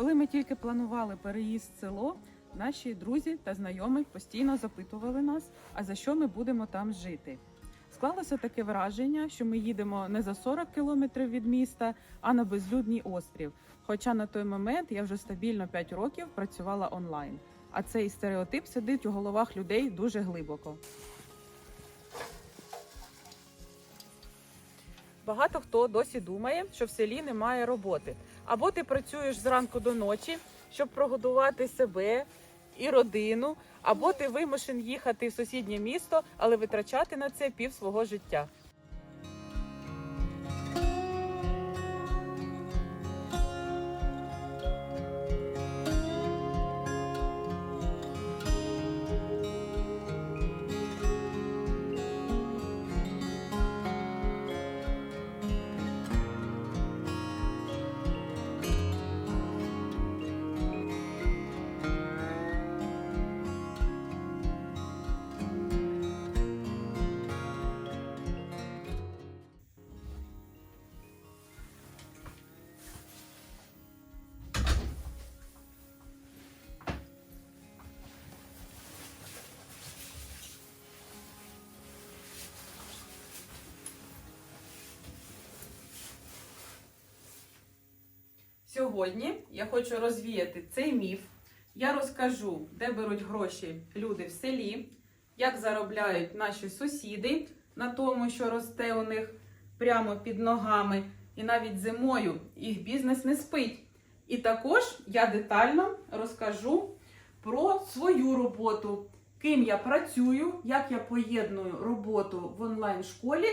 Коли ми тільки планували переїзд в село, наші друзі та знайомі постійно запитували нас, а за що ми будемо там жити. Склалося таке враження, що ми їдемо не за 40 кілометрів від міста, а на безлюдний острів. Хоча на той момент я вже стабільно 5 років працювала онлайн. А цей стереотип сидить у головах людей дуже глибоко. Багато хто досі думає, що в селі немає роботи. Або ти працюєш зранку до ночі, щоб прогодувати себе і родину, або ти вимушен їхати в сусіднє місто, але витрачати на це пів свого життя. Сьогодні я хочу розвіяти цей міф. Я розкажу, де беруть гроші люди в селі, як заробляють наші сусіди на тому, що росте у них прямо під ногами, і навіть зимою їх бізнес не спить. І також я детально розкажу про свою роботу, ким я працюю, як я поєдную роботу в онлайн-школі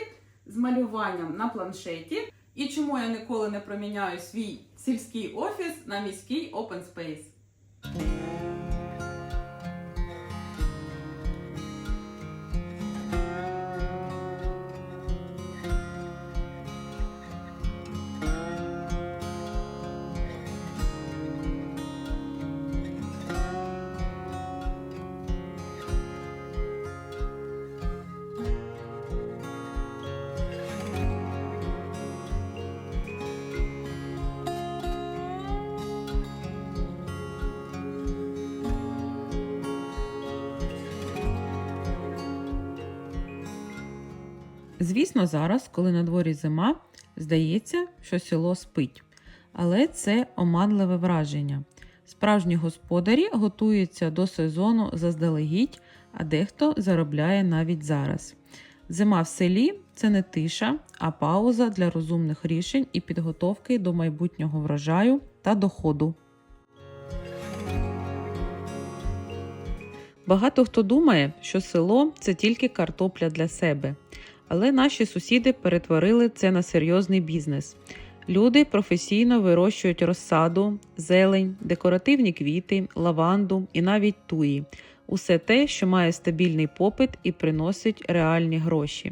з малюванням на планшеті. І чому я ніколи не проміняю свій сільський офіс на міський open space? Звісно, зараз, коли на дворі зима, здається, що село спить. Але це оманливе враження. Справжні господарі готуються до сезону заздалегідь, а дехто заробляє навіть зараз. Зима в селі це не тиша, а пауза для розумних рішень і підготовки до майбутнього врожаю та доходу. Багато хто думає, що село це тільки картопля для себе. Але наші сусіди перетворили це на серйозний бізнес. Люди професійно вирощують розсаду, зелень, декоративні квіти, лаванду і навіть туї усе те, що має стабільний попит і приносить реальні гроші.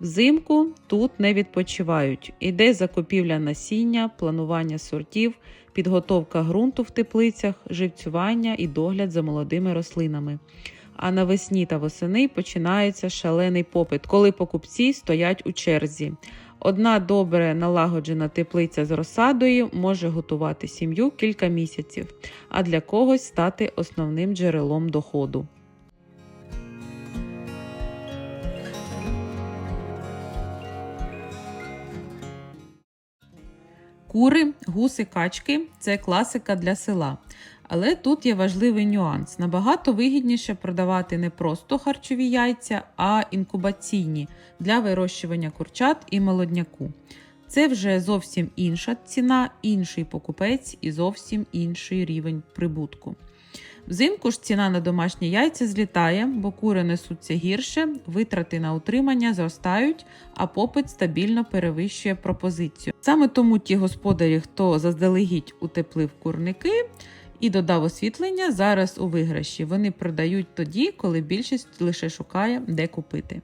Взимку тут не відпочивають. Іде закупівля насіння, планування сортів, підготовка ґрунту в теплицях, живцювання і догляд за молодими рослинами. А навесні та восени починається шалений попит, коли покупці стоять у черзі. Одна добре налагоджена теплиця з розсадою може готувати сім'ю кілька місяців, а для когось стати основним джерелом доходу. Кури, гуси, качки це класика для села. Але тут є важливий нюанс. Набагато вигідніше продавати не просто харчові яйця, а інкубаційні для вирощування курчат і молодняку. Це вже зовсім інша ціна, інший покупець і зовсім інший рівень прибутку. Взимку ж ціна на домашні яйця злітає, бо кури несуться гірше, витрати на утримання зростають, а попит стабільно перевищує пропозицію. Саме тому ті господарі, хто заздалегідь утеплив курники і додав освітлення, зараз у виграші. Вони продають тоді, коли більшість лише шукає, де купити.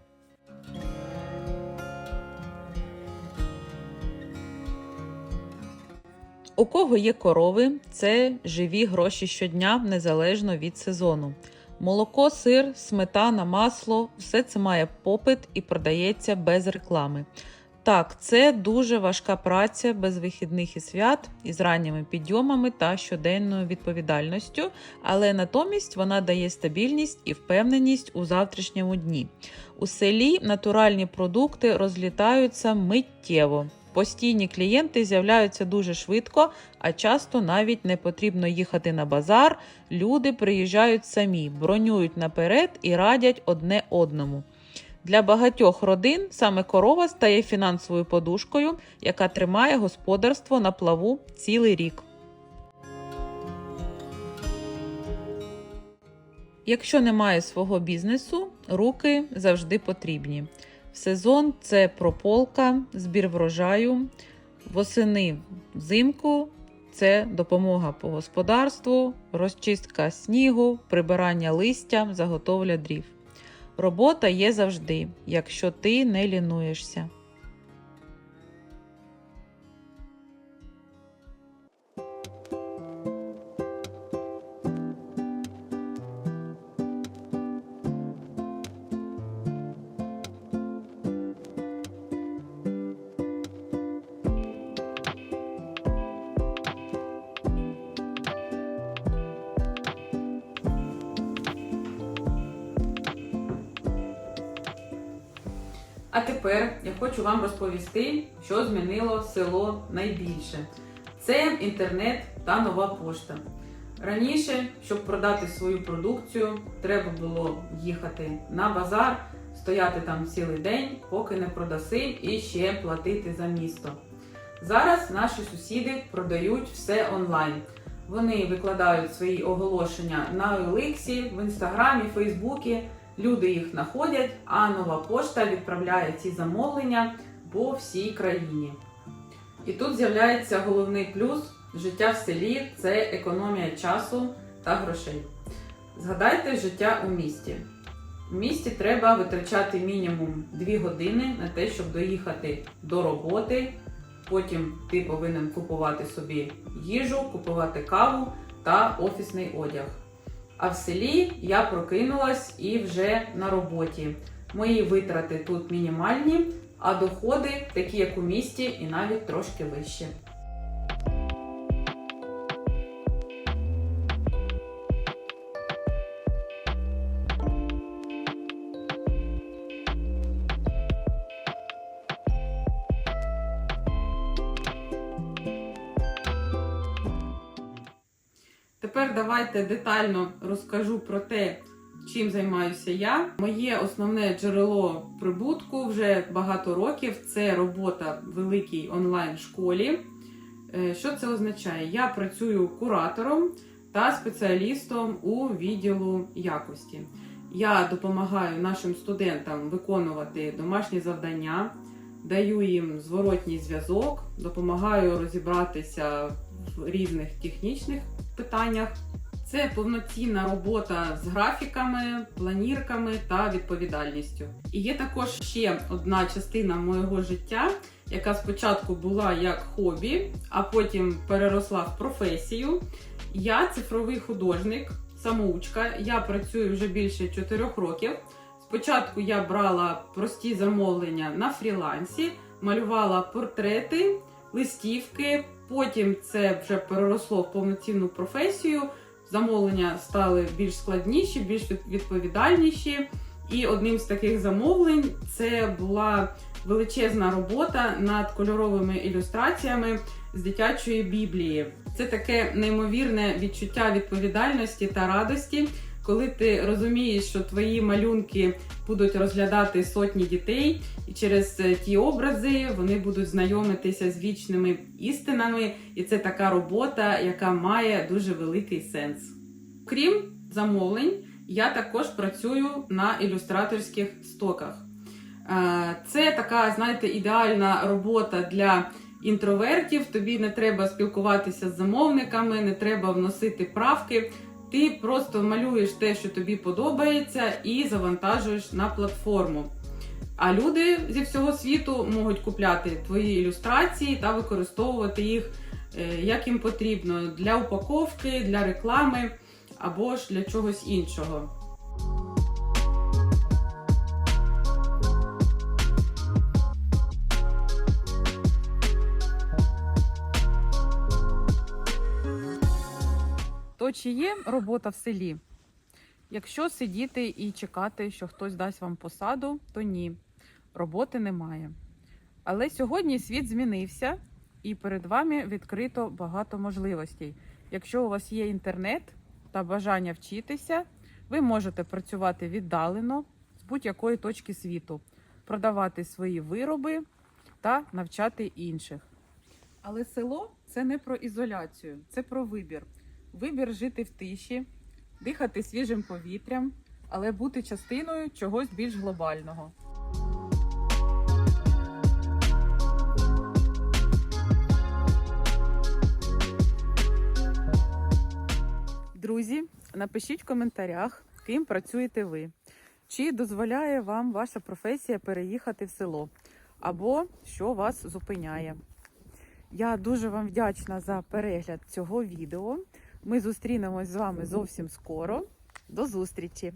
У кого є корови, це живі гроші щодня, незалежно від сезону. Молоко, сир, сметана, масло все це має попит і продається без реклами. Так, це дуже важка праця без вихідних і свят, із ранніми підйомами та щоденною відповідальністю, але натомість вона дає стабільність і впевненість у завтрашньому дні. У селі натуральні продукти розлітаються миттєво. Постійні клієнти з'являються дуже швидко, а часто навіть не потрібно їхати на базар. Люди приїжджають самі, бронюють наперед і радять одне одному. Для багатьох родин саме корова стає фінансовою подушкою, яка тримає господарство на плаву цілий рік. Якщо немає свого бізнесу, руки завжди потрібні. В сезон це прополка, збір врожаю, восени взимку це допомога по господарству, розчистка снігу, прибирання листя, заготовля дрів. Робота є завжди, якщо ти не лінуєшся. А тепер я хочу вам розповісти, що змінило село найбільше. Це інтернет та нова пошта. Раніше, щоб продати свою продукцію, треба було їхати на базар, стояти там цілий день, поки не продаси, і ще платити за місто. Зараз наші сусіди продають все онлайн. Вони викладають свої оголошення на OLX, в інстаграмі, Фейсбуці. Люди їх знаходять, а нова пошта відправляє ці замовлення по всій країні. І тут з'являється головний плюс життя в селі це економія часу та грошей. Згадайте життя у місті. В місті треба витрачати мінімум 2 години на те, щоб доїхати до роботи. Потім ти повинен купувати собі їжу, купувати каву та офісний одяг. А в селі я прокинулась і вже на роботі. Мої витрати тут мінімальні, а доходи такі, як у місті, і навіть трошки вищі. Тепер давайте детально розкажу про те, чим займаюся я. Моє основне джерело прибутку вже багато років це робота в великій онлайн-школі. Е, Що це означає? Я працюю куратором та спеціалістом у відділу якості. Я допомагаю нашим студентам виконувати домашні завдання, даю їм зворотній зв'язок, допомагаю розібратися в різних технічних питаннях. Це повноцінна робота з графіками, планірками та відповідальністю. І є також ще одна частина моєго життя, яка спочатку була як хобі, а потім переросла в професію. Я цифровий художник, самоучка. Я працюю вже більше 4 років. Спочатку я брала прості замовлення на фрілансі, малювала портрети, листівки. Потім це вже переросло в повноцінну професію. Замовлення стали більш складніші, більш відповідальніші. І одним з таких замовлень це була величезна робота над кольоровими ілюстраціями з дитячої біблії. Це таке неймовірне відчуття відповідальності та радості, коли ти розумієш, що твої малюнки будуть розглядати сотні дітей, і через е, ті образи вони будуть знайомитися з вічними істинами, і це така робота, яка має дуже великий сенс. Крім замовлень, я також працюю на ілюстраторських стоках. Е, Це така, знаєте, ідеальна робота для інтровертів. Тобі не треба спілкуватися з замовниками, не треба вносити правки. Ти просто малюєш те, що тобі подобається, і завантажуєш на платформу. А люди зі всього світу можуть купляти твої ілюстрації та використовувати їх е, як їм потрібно для упаковки, для реклами або ж для чогось іншого. То є робота в селі? Якщо сидіти і чекати, що хтось дасть вам посаду, то ні, роботи немає. Але сьогодні світ змінився, і перед вами відкрито багато можливостей. Якщо у вас є інтернет та бажання вчитися, ви можете працювати віддалено з будь-якої точки світу, продавати свої вироби та навчати інших. Але село це не про ізоляцію, це про вибір. Вибір жити в тиші, дихати свіжим повітрям, але бути частиною чогось більш глобального. Друзі, напишіть в коментарях, ким працюєте ви. Чи дозволяє вам ваша професія переїхати в село? Або що вас зупиняє? Я дуже вам вдячна за перегляд цього відео. Ми зустрінемось з вами зовсім скоро. До зустрічі!